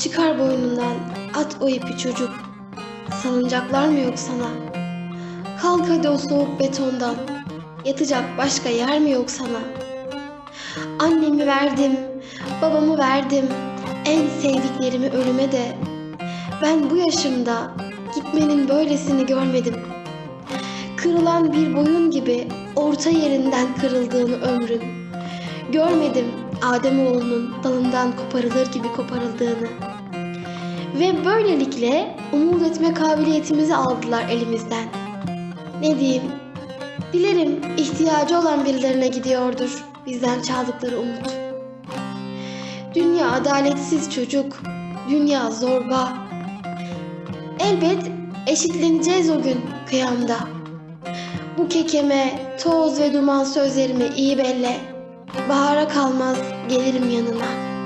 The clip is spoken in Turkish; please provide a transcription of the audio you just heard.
çıkar boynundan, at o ipi çocuk. Salıncaklar mı yok sana? Kalk hadi o soğuk betondan. Yatacak başka yer mi yok sana? Annemi verdim, babamı verdim. En sevdiklerimi ölüme de. Ben bu yaşımda gitmenin böylesini görmedim. Kırılan bir boyun gibi orta yerinden kırıldığını ömrün. Görmedim Ademoğlunun dalından koparılır gibi koparıldığını. Ve böylelikle umut etme kabiliyetimizi aldılar elimizden. Ne diyeyim? Dilerim ihtiyacı olan birilerine gidiyordur bizden çaldıkları umut. Dünya adaletsiz çocuk, dünya zorba. Elbet eşitleneceğiz o gün kıyamda. Bu kekeme, toz ve duman sözlerimi iyi belle. Bahara kalmaz gelirim yanına.''